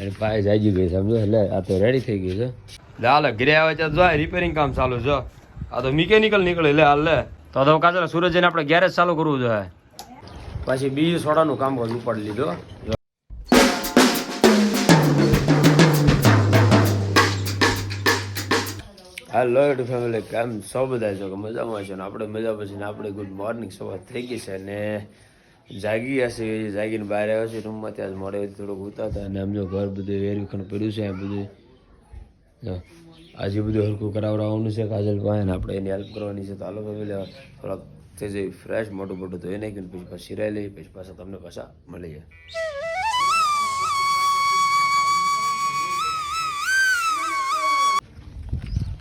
અને પાય જાગી ગઈ સમજો એટલે આ તો રેડી થઈ ગઈ છે. લે હાલે ઘરે આવે ત્યાં જો રિપેરિંગ કામ ચાલુ છે. આ તો મિકેનિકલ નીકળે લે હાલ લે. તો તો કાચરા સુરજ જઈને આપણે ગેરેજ ચાલુ કરવું જોઈએ પછી બીજું સોડાનું કામ ઉપાડી લીધો હેલો ટુ ફેમિલી કેમ સૌ બધા છો કે મજામાં છો ને? આપણે મજા પછી આપણે ગુડ મોર્નિંગ સવાર થઈ ગઈ છે ને. જાગી હશે છે, જાગીને બહાર આવ્યો છે, રૂમમાં ત્યાં મોડે થોડુંક ઉતારતા અને આમ જો ઘર બધું વેરવિખણ પડ્યું છે, આ બધું. આજે બધું હલકું કરાવડાવવાનું છે, કાજલ પાસે આપણે એની હેલ્પ કરવાની છે, તો હાલો ફેમિલી થોડાક તે જે ફ્રેશ મોટું મોટું ધોઈ નાખ્યું, પછી પાછી સિરાઈ લઈ પછી પાછા તમને પાછા મળી જાય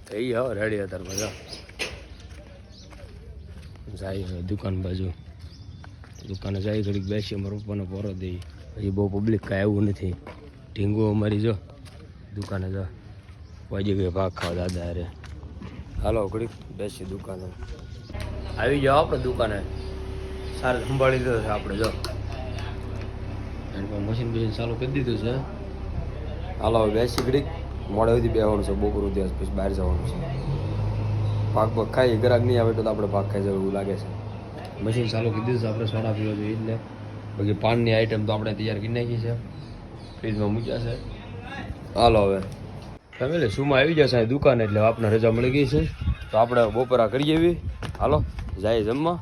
થઈ જાઓ રેડી અત્યારે મજા જાય દુકાન બાજુ. દુકાને જાય ઘડીક બેસી અમારા પપ્પાને પોરો દઈ હજી બહુ પબ્લિક કાંઈ આવ્યું નથી. ઢીંગો અમારી જો, દુકાને જો. વાજી ગઈ ભાગ ખાવા દાદા અરે હાલો, ઘડીક બેસી દુકાને. આવી જાઓ આપણે દુકાને. સારું સંભાળી દીધો છે આપણે, જો. મશીન બશીન ચાલુ કરી દીધું છે. હાલો બેસી ઘડીક. મોડે સુધી બેવાનું છે, બપોર સુધી પછી બહાર જવાનું છે. ભાગ ભાગ ખાઈ ગ્રાહક નહીં આવે તો આપણે ભાગ ખાઈ જવું લાગે છે. મશીન ચાલુ કરી દીધું આપણે સોડા પીવો જોઈએ એટલે. બાકી પાનની આઈટમ તો આપણે તૈયાર કરી નાખી છે. ફ્રીજમાં મૂક્યા છે. હાલો હવે. ફેમિલી સુમાં આવી જશે દુકાન એટલે આપણે રજા મળી ગઈ છે. તો આપણે બપોરા કરીએ એવી હાલો, જાય જમવા.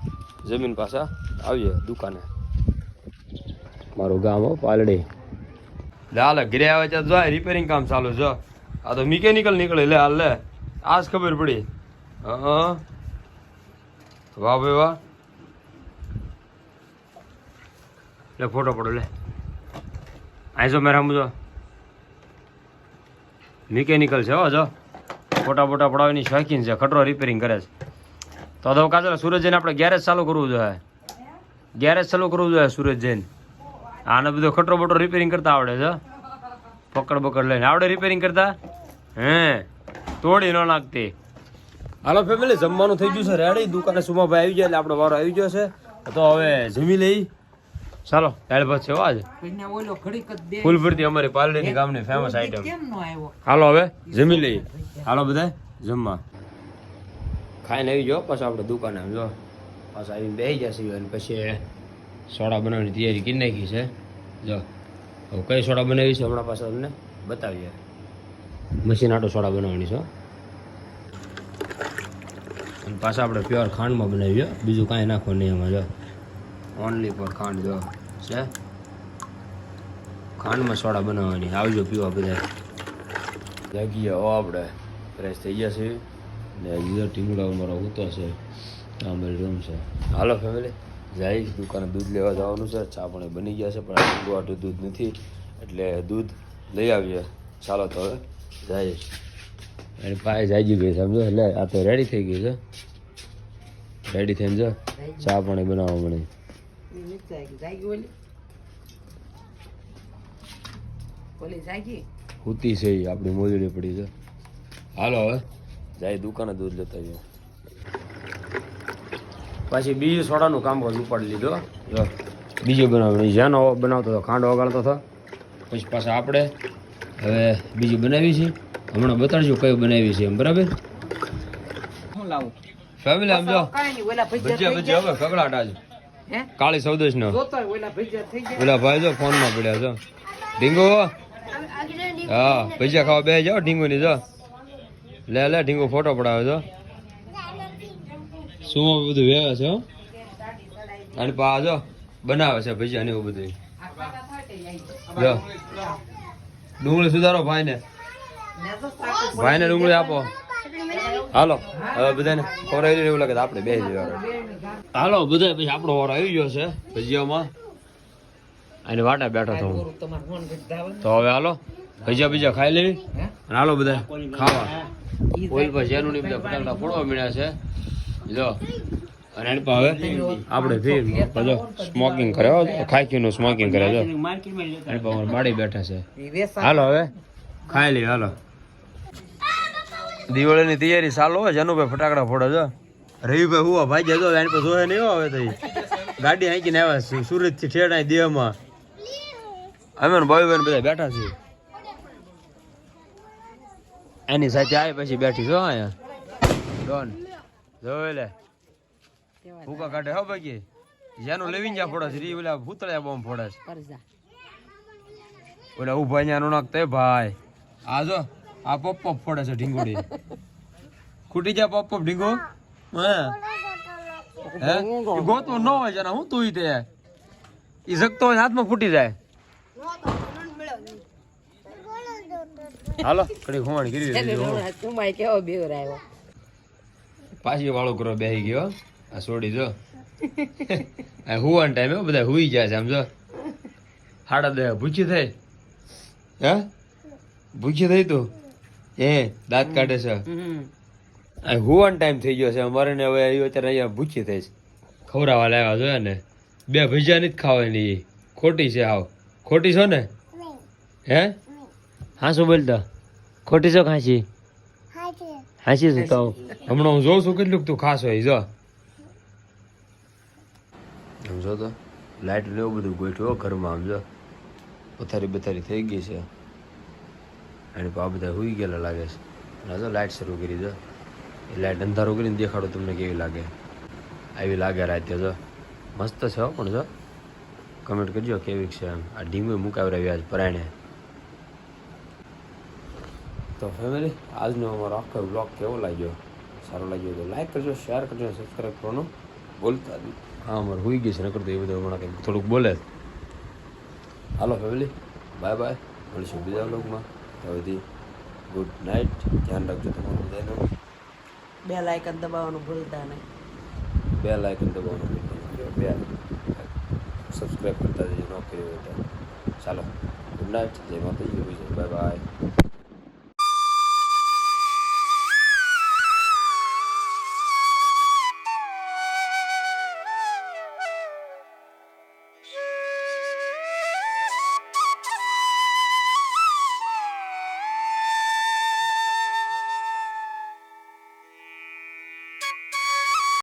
જમીન પાછા આવીએ દુકાને. મારું ગામ પાલડી. લે હાલે, ઘરે આવે ત્યાં જાય રિપેરિંગ કામ ચાલુ છે. આ તો મિકેનિકલ નીકળે. લે હાલ, લે. આજ ખબર પડી. હા. વાહ ભાઈ વાહ. લે, ફોટો પડો, લે. અહીં જો મેરા સમજો મિકેનિકલ છે, હો, જો. ફોટા ફોટા પડાવવાની શોખીન છે, ખટરો રિપેરિંગ કરે છે. તો તો કાચરા સુરજ જઈને આપણે ગેરેજ ચાલુ કરવું જોઈએ. ગેરેજ ચાલુ કરવું જોઈએ સુરજ આને બધો ખટરો બટરો રિપેરિંગ કરતા આવડે છે પકડ બકડ લઈને. આવડે રિપેરિંગ કરતા? હે. તોડી ન નાખતી. હાલો ફેમિલી જમવાનું થઈ ગયું છે. રેડી દુકાને સુમાભાઈ આવી જાય એટલે આપણો વારો આવી ગયો છે. તો હવે જમી લઈ. ચાલો દાળ ભાત છે હો આજે. કોઈને ઓલો ઘડીક જ ફૂલ ભરતી અમારી પાલડીની ગામની ફેમસ આઈટમ કેમ નો આવ્યો? હાલો હવે જમી લઈએ. હાલો બધા જમવા. ખાઈને આવી જાઓ પાછા આપણે દુકાને આમ જો. પાછા આવીને બેસી જશે અને પછી સોડા બનાવવાની તૈયારી કરી નાખી છે. જો હવે કઈ સોડા બનાવી છે હમણાં પાછા તમને બતાવીએ. મશીન આટો સોડા બનાવવાની છે હો. અને પાછા આપણે પ્યોર ખાંડમાં બનાવીએ. બીજું કાંઈ નાખો નહીં એમાં જો. ઓનલી પણ ખાંડ જો છે? ખાંડમાં સોડા બનાવવાની આવજો પીવા બધા જાગીએ હો આપણે. ફ્રેશ થઈ ગયા છે ને બીજો ટીંગડો અમારો ઉતો છે. આ અમારી રૂમ છે. હાલો ફેમિલી જાય દુકાને દૂધ લેવા જવાનું છે. ચા પણ બની ગયા છે પણ આટલું આટલું દૂધ નથી. એટલે દૂધ લઈ આવીએ. ચાલો તો હવે જાય. એની પાસે જાગી ગઈ સમજો? એટલે આ તો રેડી થઈ ગયું છે. રેડી થઈને જો ચા પાણી બનાવવા મળે Zague ઓલી? ઓલી જાગી? હુતી છે આપણી મોજડી પડી છે. હાલો હવે જાય દુકાને દૂધ લેતા આવીએ. પાછી બીજું સોડાનું કામ ઉપાડી લીધો જો બીજું બનાવ્યું જેનો બનાવતો હતો ખાંડ વગાડતો હતો. પછી પાછા આપણે હવે બીજું બનાવી છે હમણાં બતાડજો કયું બનાવી છે એમ બરાબર? શું લાવું? ફેમિલી આમ જો. ભજીયા ભજીયા હવે કકડાટ આજ. કાળી સૌદેશ નો ઓલા ભાઈ જો ફોનમાં પડ્યા છો ઢીંગો હા. ભજીયા ખાવા બે જાઓ ઢીંગો ની જો. લે લે ઢીંગો ફોટો પડાવે છો શું બધું વેવે છે હો? અને પા જો બનાવે છે ભજીયા ને એવું બધું. જો. ડુંગળી સુધારો ભાઈ ને ભાઈ ને ડુંગળી આપો. હાલો, હવે બધાને ખવડાવી દઈએ એવું લાગે આપણે બે જઈએ હાલો, બધા પછી આપણો વારો આવી ગયો છે ભજીયામાં. અને વાટા બેઠો દાવ તો હવે હાલો, ભજીયા બીજા ખાઈ લેવી અને હાલો બધા ખાવા. કોઈ ઓઇલ જેનું નહીં બધા ફટાકડા ફોડવા મળ્યા છે. જો, અને એની હવે આપણે ફીર બધો સ્મોકિંગ કર્યો ખાખીનું સ્મોકિંગ કરે જો. એની અમારે બેઠા છે. હાલો હવે, ખાઈ લઈએ હાલો. દિવાળીની તૈયારી ચાલુ હોય જનુભાઈ ફટાકડા ફોડે છે. રવિભાઈ હુવા ભાઈ જતો એની પર જોહે નહીં આવે હવે તો ગાડી આંકીને આવ્યા છે સુરતથી ઠેડા દેહમાં. અમે ભાઈ બધા બેઠા છીએ. એની સાથે આવી પછી બેઠી છો અહીંયા? ડોન જો લે. ભૂકા કાઢે હો બાકી જેનું લેવીને જા ફોડે છે એ ઓલા ભૂતળિયા બોમ ફોડે છે. પરજા ઓલા ઊભા અહીંયા નાખતે ભાઈ. આ જો. આ પોપ પોપ ફોડે છે ઢીંગોડી ખૂટી જા પોપ પોપ ઢીંગો. હે? ગોતો ન હોય જરા હું તું તે. ઈ જગતો હોય હાથમાં ફૂટી જાય. હાલો કડી ખોવાણ ગીરી તું માય કેવો બેવર આવ્યો. પાછી વાળો કરો બેહી ગયો આ છોડી જો. આ હુવાનો ટાઈમે બધા હુઈ જાય છે આમ જો. હાડા દે ભૂચી થઈ. હે? ભૂચી થઈ તું? એ દાંત કાઢે છે. આ હુવાનો ટાઈમ થઈ ગયો છે. અમારે ને હવે આવ્યો અત્યારે અહીંયા ભૂખી થઈ છે. ખવડાવવા લાવ્યા જોયા ને. બે ભજીયા નથી ખાવાની. ખોટી છે આવ. ખોટી છો ને? હે? હા શું બોલતા? ખોટી છો ખાંસી? હાસી છું તો હમણાં હું જોઉં છું કેટલું તું ખાસ હોય જો. સમજો જો તો લાઇટ ને એવું બધું ગોઠવ્યું હો ઘરમાં આમ જો. પથારી બથારી થઈ ગઈ છે. અને આ બધા હુઈ ગયેલા લાગે છે. અને લાઇટ શરૂ કરી દો. એ લાઇટ અંધારું કરીને દેખાડો તમને કેવી લાગે. આવી લાગે રાતે જો. મસ્ત છે પણ જો. કમેન્ટ કરજો કેવી છે એમ. આ ઢીંગું રહ્યા છે પરાયણે તો ફેમિલી આજનો અમારો આખો બ્લોગ કેવો લાગ્યો? સારો લાગ્યો તો લાઈક કરજો શેર કરજો સબસ્ક્રાઈબ કરવાનું બોલતા હા, અમારે હોઈ ગયું છે નકર તો એ બધું હમણાં કંઈક થોડુંક બોલે હાલો ફેમિલી બાય બાય મળીશું બીજા બ્લોગમાં તો સુધી ગુડ નાઇટ ધ્યાન રાખજો તમારું બધાનું. બે લાયકન દબાવવાનું ભૂલતા નહીં. બે લાયકન દબાવવાનું ભૂલતા નહીં. બે સબસ્ક્રાઈબ કરતા જઈએ ન કર્યું હોય તો. ચાલો ગુડ નાઇટ જય માતાજી બાય બાય